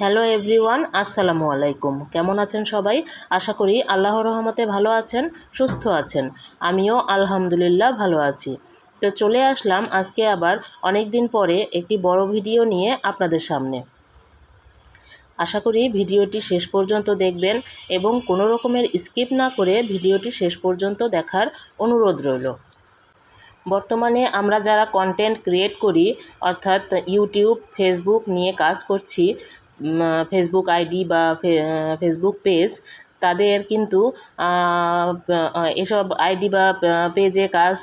Hello everyone, আসসালামু আলাইকুম। কেমন আছেন সবাই? আশা করি আল্লাহর রহমতে ভালো আছেন, সুস্থ আছেন। আমিও আলহামদুলিল্লাহ ভালো আছি। তো চলে আসলাম আজকে আবার অনেক দিন পরে একটি বড় ভিডিও নিয়ে আপনাদের সামনে। আশা করি ভিডিওটি শেষ পর্যন্ত দেখবেন এবং কোনো রকমের স্কিপ না করে ভিডিওটি শেষ পর্যন্ত দেখার অনুরোধ রইল। বর্তমানে আমরা যারা কন্টেন্ট ক্রিয়েট করি, অর্থাৎ ইউটিউব ফেসবুক নিয়ে কাজ করছি ফেসবুক আইডি বা ফেসবুক পেজ তাদের কিন্তু এসব আইডি বা পেজে কাজ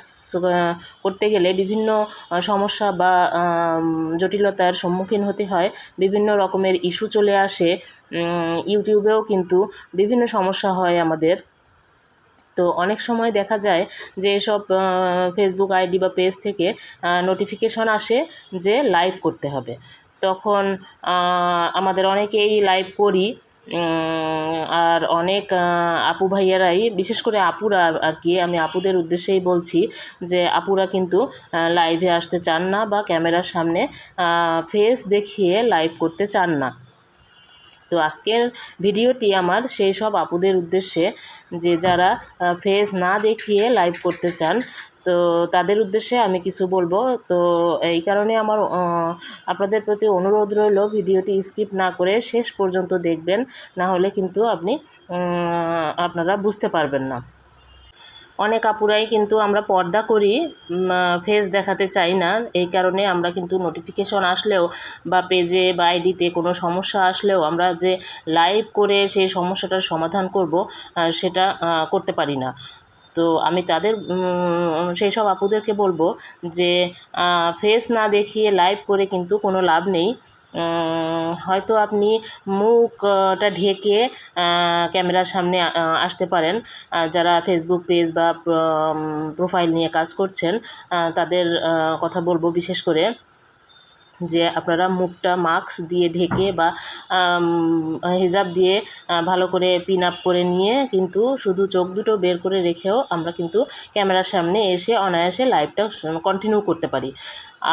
করতে গেলে বিভিন্ন সমস্যা বা জটিলতার সম্মুখীন হতে হয়। বিভিন্ন রকমের ইস্যু চলে আসে। ইউটিউবেও কিন্তু বিভিন্ন সমস্যা হয় আমাদের। তো অনেক সময় দেখা যায় যে এসব ফেসবুক আইডি বা পেজ থেকে নোটিফিকেশন আসে যে লাইভ করতে হবে। তখন আমাদের অনেকেই লাইভ করি আর অনেক আপু ভাইয়ারাই, বিশেষ করে আপুরা আর কি, আমি আপুদের উদ্দেশ্যেই বলছি যে আপুরা কিন্তু লাইভে আসতে চান না বা ক্যামেরার সামনে ফেস দেখিয়ে লাইভ করতে চান না। তো আজকের ভিডিওটি আমার সেই সব আপুদের উদ্দেশ্যে যে যারা ফেস না দেখিয়ে লাইভ করতে চান তো তাদের উদ্দেশ্যে আমি কিছু বলব। তো এই কারণে আমার আপনাদের প্রতি অনুরোধ রইল ভিডিওটি স্কিপ না করে শেষ পর্যন্ত দেখবেন, না হলে কিন্তু আপনি আপনারা বুঝতে পারবেন না। অনেক আপুরাই কিন্তু আমরা পর্দা করি ফেস দেখাতে চাই না, এই কারণে আমরা কিন্তু নোটিফিকেশন আসলেও বা পেজে বা আইডিতে কোনো সমস্যা আসলেও আমরা যে লাইভ করে সেই সমস্যাটার সমাধান করব সেটা করতে পারি না। তো আমি তাদের সেই সব আপুদেরকে বলব যে ফেস না দেখিয়ে লাইভ করে কিন্তু কোনো লাভ নেই। হয়তো আপনি মুখটা ঢেকে ক্যামেরার সামনে আসতে পারেন। যারা ফেসবুক পেজ বা প্রোফাইল নিয়ে কাজ করছেন তাদের কথা বলব বিশেষ করে। যে আপনারা মুখটা মাস্ক দিয়ে ঢেকে বা হিজাব দিয়ে ভালো করে পিন আপ করে নিয়ে কিন্তু শুধু চোখ দুটো বের করে রেখেও আমরা কিন্তু ক্যামেরার সামনে এসে অনায়াসে লাইভটা কন্টিনিউ করতে পারি।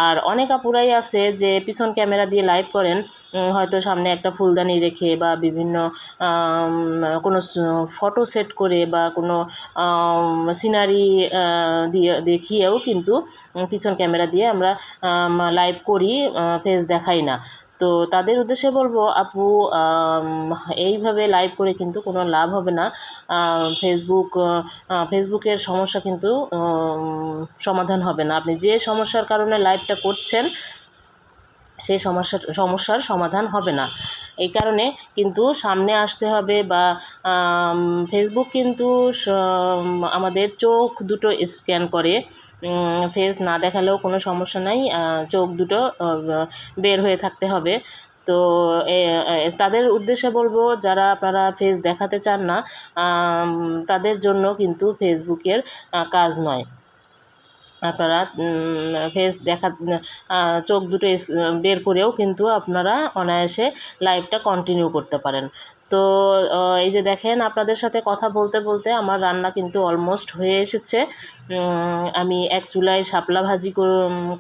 আর অনেক আপুরাই আছে যে পিছন ক্যামেরা দিয়ে লাইভ করেন হয়তো সামনে একটা ফুলদানি রেখে বা বিভিন্ন কোনো ফটো সেট করে বা কোনো সিনারি দিয়ে, দেখিয়েও কিন্তু পিছন ক্যামেরা দিয়ে আমরা লাইভ করি ফেস দেখাই না। তো তাদের উদ্দেশ্যে বলব, আপু এইভাবে লাইভ করে কিন্তু কোনো লাভ হবে না। ফেসবুক ফেসবুকের সমস্যা কিন্তু সমাধান হবে না। আপনি যে সমস্যার কারণে লাইভটা করছেন সেই সমস্যা, সমস্যার সমাধান হবে না। এই কারণে কিন্তু সামনে আসতে হবে বা ফেসবুক কিন্তু আমাদের চোখ দুটো স্ক্যান করে। ফেস না দেখালেও কোনো সমস্যা নাই চোখ দুটো বের হয়ে থাকতে হবে। তো তাদের উদ্দেশ্যে বলব, যারা আপনারা ফেস দেখাতে চান না তাদের জন্য কিন্তু ফেসবুকের কাজ নয়। আপনারা ফেস দেখা চোখ দুটো বের করেও কিন্তু আপনারা অনায়াসে লাইভটা কন্টিনিউ করতে পারেন। তো এই যে দেখেন আপনাদের সাথে কথা বলতে বলতে আমার রান্না কিন্তু অলমোস্ট হয়ে এসেছে। আমি এক চুলায় শাপলা ভাজি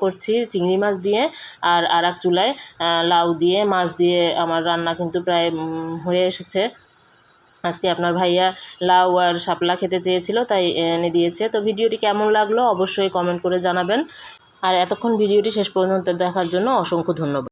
করছি চিংড়ি মাছ দিয়ে আর আর এক চুলায় লাউ দিয়ে, মাছ দিয়ে আমার রান্না কিন্তু প্রায় হয়ে এসেছে। আজকে আপনার ভাইয়া লাউ আর শাপলা খেতে চেয়েছিল, তাই এনে দিয়েছে। তো ভিডিওটি কেমন লাগল অবশ্যই কমেন্ট করে জানাবেন। আর এতক্ষণ ভিডিওটি শেষ পর্যন্ত দেখার জন্য অসংখ্য ধন্যবাদ।